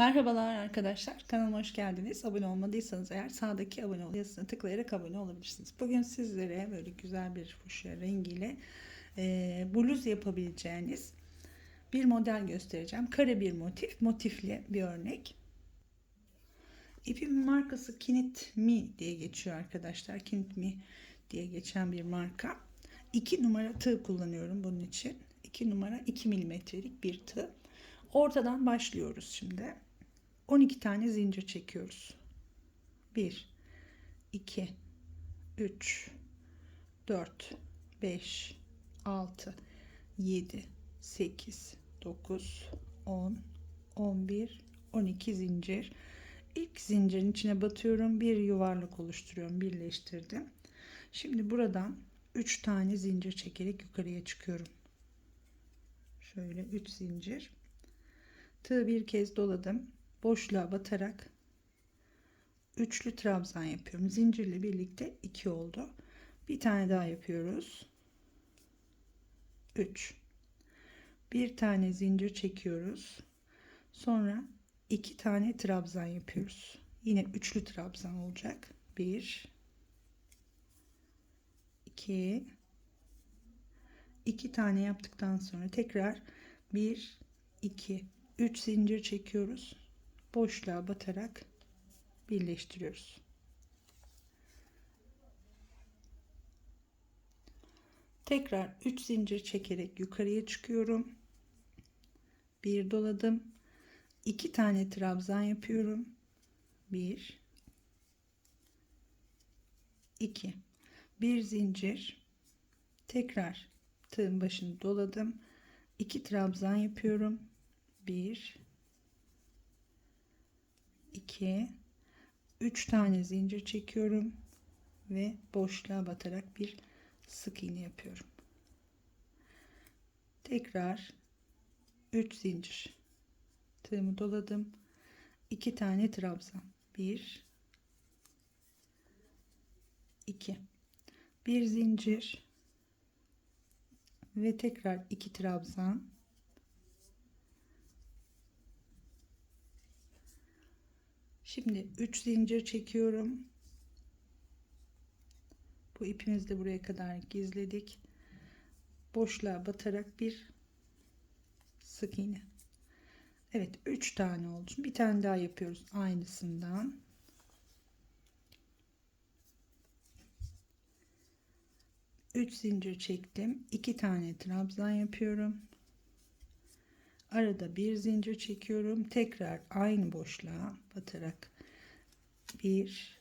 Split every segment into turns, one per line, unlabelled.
Merhabalar arkadaşlar. Kanalıma hoş geldiniz. Abone olmadıysanız eğer sağdaki abone ol yazısına tıklayarak abone olabilirsiniz. Bugün sizlere böyle güzel bir fuşya rengiyle e, bluz yapabileceğiniz bir model göstereceğim. Kare bir motif, motifli bir örnek. İpimin markası Kinit Mi diye geçiyor arkadaşlar. Kinit Mi diye geçen bir marka. 2 numara tığ kullanıyorum bunun için. 2 numara 2 milimetrelik bir tığ. Ortadan başlıyoruz şimdi. 12 tane zincir çekiyoruz. 1 2 3 4 5 6 7 8 9 10 11 12 zincir. İlk zincirin içine batıyorum. Bir yuvarlak oluşturuyorum. Birleştirdim. Şimdi buradan 3 tane zincir çekerek yukarıya çıkıyorum. Şöyle 3 zincir. Tığ bir kez doladım. Boşluğa batarak üçlü trabzan yapıyorum. Zincirle birlikte 2 oldu. Bir tane daha yapıyoruz. 3. Bir tane zincir çekiyoruz. Sonra iki tane trabzan yapıyoruz. Yine üçlü trabzan olacak. 1 2 2 tane yaptıktan sonra tekrar 1 2 3 zincir çekiyoruz. Boşluğa batarak birleştiriyoruz. Tekrar 3 zincir çekerek yukarıya çıkıyorum. Bir doladım. 2 tane trabzan yapıyorum. 1 2 bir zincir tekrar tığın başını doladım. 2 trabzan yapıyorum. 1 2 3 tane zincir çekiyorum ve boşluğa batarak bir sık iğne yapıyorum. Tekrar 3 zincir tığımı doladım. 2 tane trabzan. 1 2 bir zincir ve tekrar 2 trabzan Şimdi 3 zincir çekiyorum. Bu ipimizi de buraya kadar gizledik. Boşluğa batarak bir sık iğne. Evet 3 tane oldu. Bir tane daha yapıyoruz aynısından. Üç zincir çektim. 2 tane trabzan yapıyorum. Arada bir zincir çekiyorum. Tekrar aynı boşluğa batarak bir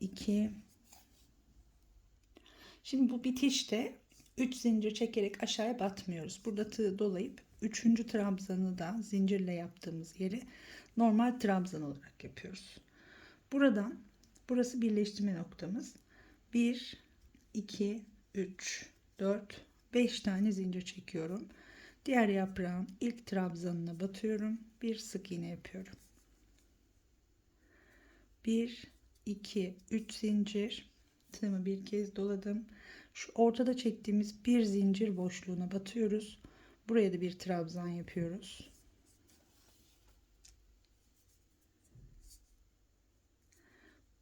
iki Şimdi bu bitişte 3 zincir çekerek aşağıya batmıyoruz. Burada tığ dolayıp 3. trabzanı da zincirle yaptığımız yeri normal trabzan olarak yapıyoruz. Buradan burası birleştirme noktamız. 1 2 3 4 5 tane zincir çekiyorum. Diğer yaprağın ilk trabzanına batıyorum. Bir sık iğne yapıyorum. 1 2 3 zincir tığımı bir kez doladım. Şu ortada çektiğimiz bir zincir boşluğuna batıyoruz. Buraya da bir trabzan yapıyoruz.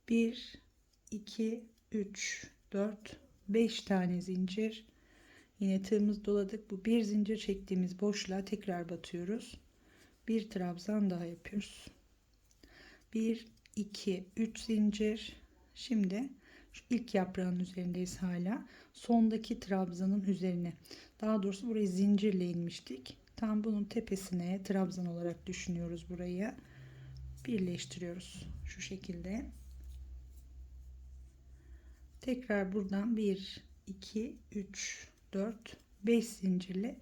Bir, iki, üç, dört, beş tane zincir Yine tığımız doladık. Bu bir zincir çektiğimiz boşluğa tekrar batıyoruz. Bir trabzan daha yapıyoruz. 1 2 3 zincir. Şimdi şu ilk yaprağın üzerindeyiz hala. Sondaki trabzanın üzerine. Daha doğrusu burayı zincirle inmiştik. Tam bunun tepesine trabzan olarak düşünüyoruz burayı. Birleştiriyoruz şu şekilde. Tekrar buradan 1 2 3 4 5 zincirle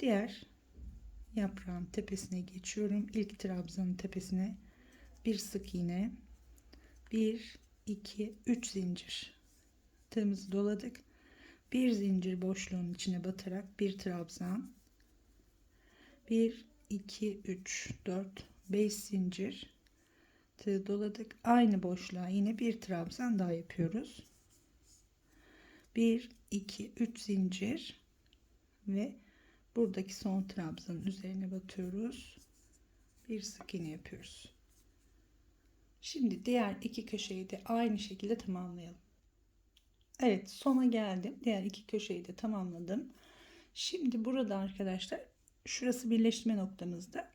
diğer yaprağın tepesine geçiyorum. İlk trabzanın tepesine bir sık iğne 1 2 3 zincir tığımızı doladık. Bir zincir boşluğun içine batarak bir trabzan 1 2 3 4 5 zincir tığ doladık. Aynı boşluğa yine bir trabzan daha yapıyoruz. 1 2 3 zincir ve buradaki son trabzanın üzerine batıyoruz. Bir sık iğne yapıyoruz. Şimdi diğer iki köşeyi de aynı şekilde tamamlayalım. Evet sona geldim. Diğer iki köşeyi de tamamladım. Şimdi burada arkadaşlar şurası birleşme noktamızda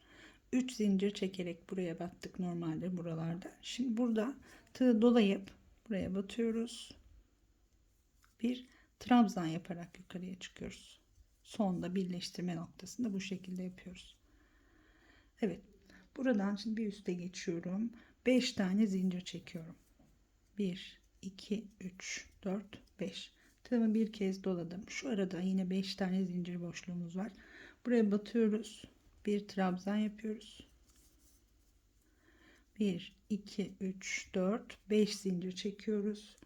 3 zincir çekerek buraya battık normalde buralarda. Şimdi burada tığ dolayıp buraya batıyoruz. Bir trabzan yaparak yukarıya çıkıyoruz. Sonda birleştirme noktasında bu şekilde yapıyoruz. Evet. Buradan şimdi bir üste geçiyorum. 5 tane zincir çekiyorum. 1 2 3 4 5 tığımı bir kez doladım. Şu arada yine 5 tane zincir boşluğumuz var. Buraya batıyoruz. Bir trabzan yapıyoruz. 1 2 3 4 5 zincir çekiyoruz.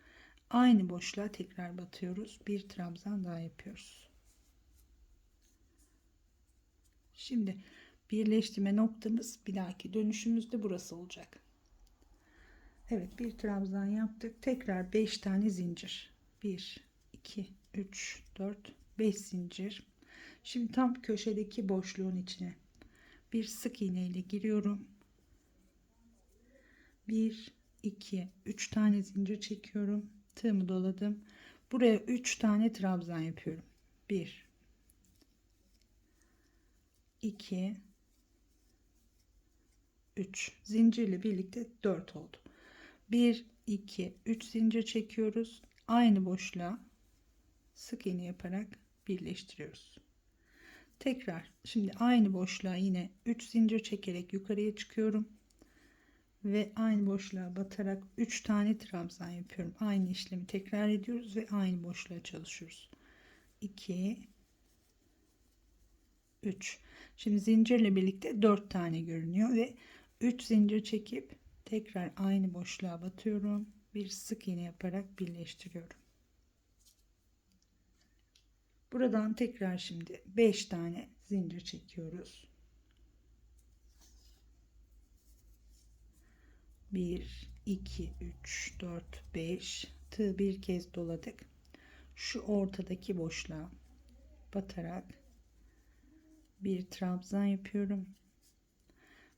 Aynı boşluğa tekrar batıyoruz. Bir trabzan daha yapıyoruz. Şimdi birleştirme noktamız bir dahaki dönüşümüzde burası olacak. Evet bir trabzan yaptık. Tekrar 5 tane zincir. 1 2 3 4 5 zincir. Şimdi tam köşedeki boşluğun içine bir sık iğne ile giriyorum. 1 2 3 tane zincir çekiyorum. Tığımı doladım. Buraya 3 tane trabzan yapıyorum. 1 2 3 zincirle birlikte 4 oldu. 1 2 3 zincir çekiyoruz. Aynı boşluğa sık iğne yaparak birleştiriyoruz. Tekrar şimdi aynı boşluğa yine 3 zincir çekerek yukarıya çıkıyorum. Ve aynı boşluğa batarak 3 tane trabzan yapıyorum. Aynı işlemi tekrar ediyoruz ve aynı boşluğa çalışıyoruz. 2 3 Şimdi zincirle birlikte 4 tane görünüyor ve 3 zincir çekip tekrar aynı boşluğa batıyorum. Bir sık iğne yaparak birleştiriyorum. Buradan tekrar şimdi 5 tane zincir çekiyoruz. 1 2 3 4 5 tığ bir kez doladık. Şu ortadaki boşluğa batarak bir trabzan yapıyorum.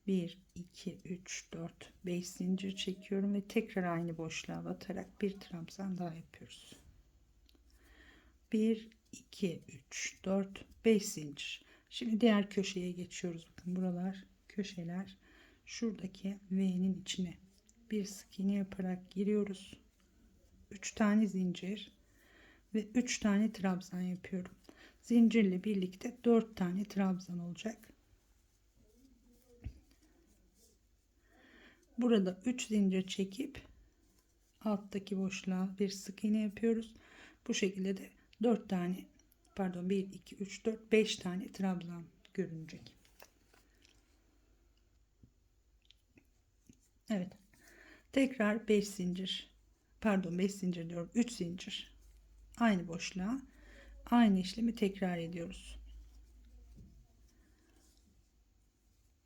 1 2 3 4 5 zincir çekiyorum ve tekrar aynı boşluğa batarak bir trabzan daha yapıyoruz. 1 2 3 4 5 zincir. Şimdi diğer köşeye geçiyoruz. Bakın buralar köşeler. Şuradaki V'nin içine bir sık iğne yaparak giriyoruz. 3 tane zincir ve 3 tane trabzan yapıyorum. Zincirle birlikte 4 tane trabzan olacak. Burada 3 zincir çekip alttaki boşluğa bir sık iğne yapıyoruz. Bu şekilde de 4 tane pardon 1 2 3 4 5 tane trabzan görünecek. Evet. Tekrar 5 zincir pardon 5 zincir diyorum 3 zincir aynı boşluğa aynı işlemi tekrar ediyoruz.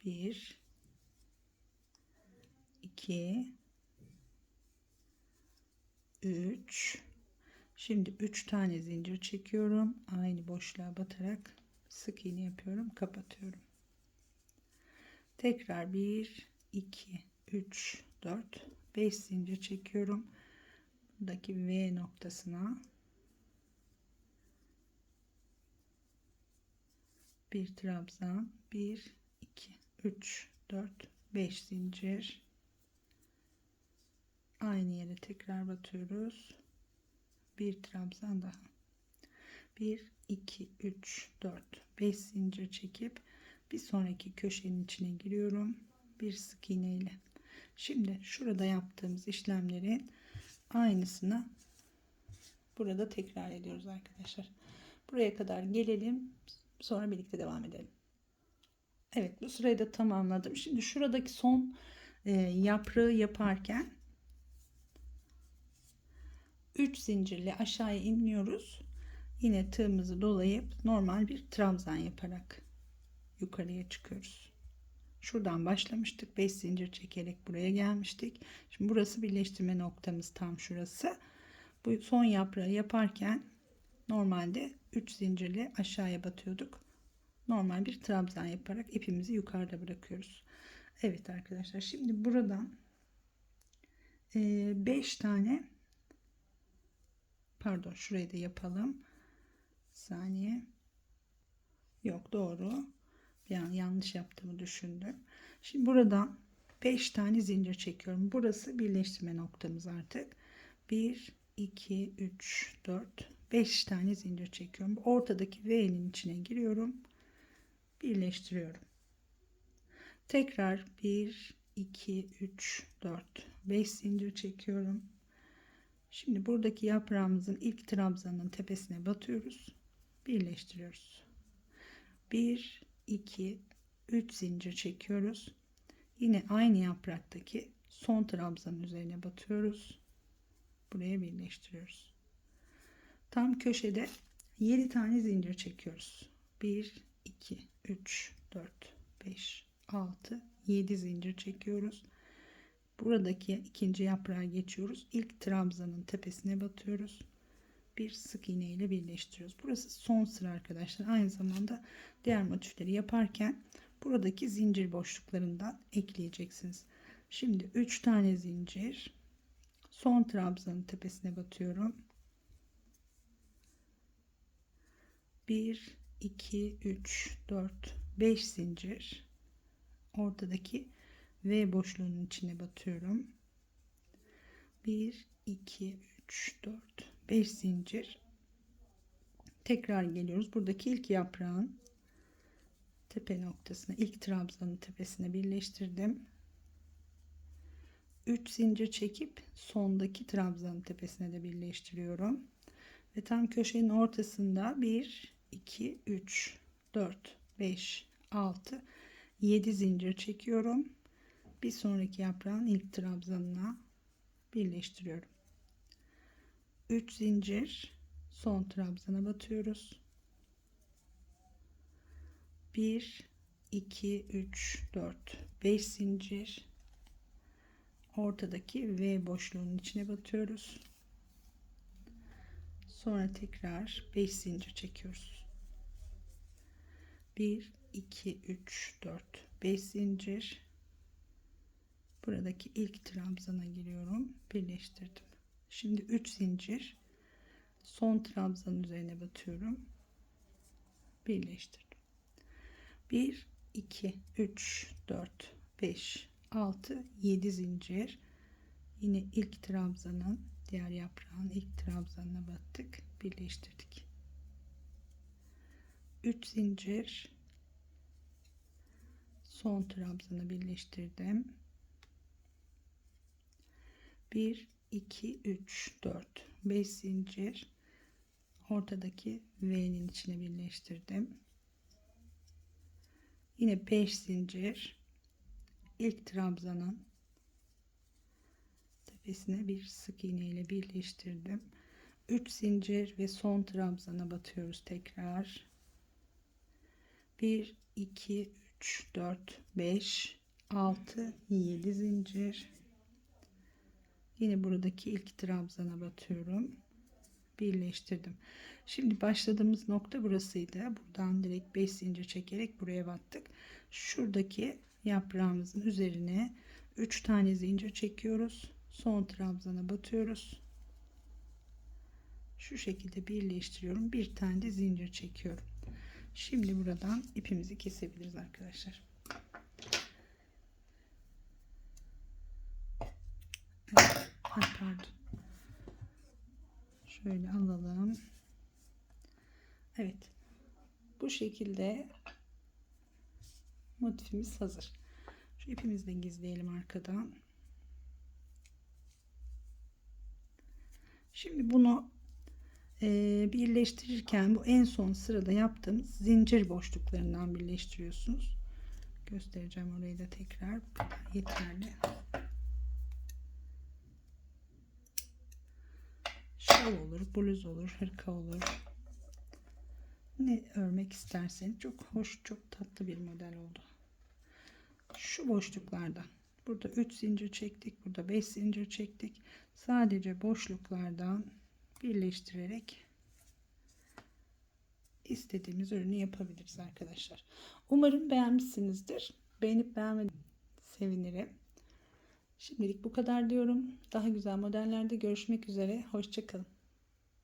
1 2 3 Şimdi 3 tane zincir çekiyorum. Aynı boşluğa batarak sık iğne yapıyorum. Kapatıyorum. Tekrar 1 2 3 4 5 zincir çekiyorum. Buradaki V noktasına. Bir trabzan 1 2 3 4 5 zincir. Aynı yere tekrar batıyoruz. Bir trabzan daha. 1 2 3 4 5 zincir çekip bir sonraki köşenin içine giriyorum. Bir sık iğne ile şimdi şurada yaptığımız işlemlerin aynısını burada tekrar ediyoruz arkadaşlar buraya kadar gelelim sonra birlikte devam edelim Evet bu sırayı da tamamladım şimdi şuradaki son e, yaprağı yaparken 3 zincirle aşağıya iniyoruz. Yine tığımızı dolayıp normal bir trabzan yaparak yukarıya çıkıyoruz. Şuradan başlamıştık. 5 zincir çekerek buraya gelmiştik. Şimdi burası birleştirme noktamız tam şurası. Bu son yaprağı yaparken normalde 3 zincirle aşağıya batıyorduk. normal bir trabzan yaparak ipimizi yukarıda bırakıyoruz. Evet arkadaşlar şimdi buradan 5 tane pardon şurayı da yapalım. Bir saniye. Yok doğru. Yani yanlış yaptığımı düşündüm. Şimdi buradan 5 tane zincir çekiyorum. Burası birleştirme noktamız artık. 1 2 3 4 5 tane zincir çekiyorum. Ortadaki V'nin içine giriyorum. Birleştiriyorum. Tekrar 1 2 3 4 5 zincir çekiyorum. Şimdi buradaki yaprağımızın ilk trabzanın tepesine batıyoruz. Birleştiriyoruz. 1 2 3 zincir çekiyoruz. Yine aynı yapraktaki son trabzanın üzerine batıyoruz. Buraya birleştiriyoruz. Tam köşede 7 tane zincir çekiyoruz. 1 2 3 4 5 6 7 zincir çekiyoruz. Buradaki ikinci yaprağa geçiyoruz. İlk trabzanın tepesine batıyoruz. Bir sık iğne ile birleştiriyoruz. Burası son sıra arkadaşlar. Aynı zamanda diğer motifleri yaparken buradaki zincir boşluklarından ekleyeceksiniz. Şimdi 3 tane zincir. Son trabzanın tepesine batıyorum. 1 2 3 4 5 zincir. Ortadaki V boşluğunun içine batıyorum. 1 2 3 4 5 zincir. Tekrar geliyoruz. Buradaki ilk yaprağın tepe noktasına, ilk trabzanın tepesine birleştirdim. 3 zincir çekip sondaki trabzanın tepesine de birleştiriyorum. Ve tam köşenin ortasında 1 2 3 4 5 6 7 zincir çekiyorum bir sonraki yaprağın ilk trabzanına birleştiriyorum. 3 zincir. Son trabzana batıyoruz. 1 2 3 4 5 zincir. Ortadaki V boşluğunun içine batıyoruz. Sonra tekrar 5 zincir çekiyoruz. 1 2 3 4 5 zincir. Buradaki ilk trabzana giriyorum. Birleştirdim şimdi 3 zincir. Son trabzanın üzerine batıyorum. Birleştirdim. 1 2 3 4 5 6 7 zincir. Yine ilk trabzanın diğer yaprağın ilk trabzanına battık. Birleştirdik. 3 zincir. Son trabzanı birleştirdim. 1 2 3 4 5 zincir ortadaki V'nin içine birleştirdim. Yine 5 zincir ilk trabzanın tepesine bir sık iğne ile birleştirdim. 3 zincir ve son trabzana batıyoruz tekrar. 1 2 3 4 5 6 7 zincir Yine buradaki ilk trabzana batıyorum. Birleştirdim. Şimdi başladığımız nokta burasıydı. Buradan direkt 5 zincir çekerek buraya battık. Şuradaki yaprağımızın üzerine 3 tane zincir çekiyoruz. Son trabzana batıyoruz. Şu şekilde birleştiriyorum. Bir tane de zincir çekiyorum. Şimdi buradan ipimizi kesebiliriz arkadaşlar. Ay pardon. Şöyle alalım. Evet. Bu şekilde motifimiz hazır. Şu ipimizi de gizleyelim arkadan. Şimdi bunu e, birleştirirken bu en son sırada yaptığımız zincir boşluklarından birleştiriyorsunuz. Göstereceğim orayı da tekrar. Yeterli. Şal olur, bluz olur, hırka olur. Ne örmek isterseniz çok hoş, çok tatlı bir model oldu. Şu boşluklarda burada 3 zincir çektik, burada 5 zincir çektik. Sadece boşluklardan birleştirerek istediğimiz ürünü yapabiliriz arkadaşlar. Umarım beğenmişsinizdir. Beğenip beğenmediğiniz sevinirim. Şimdilik bu kadar diyorum. Daha güzel modellerde görüşmek üzere. Hoşçakalın.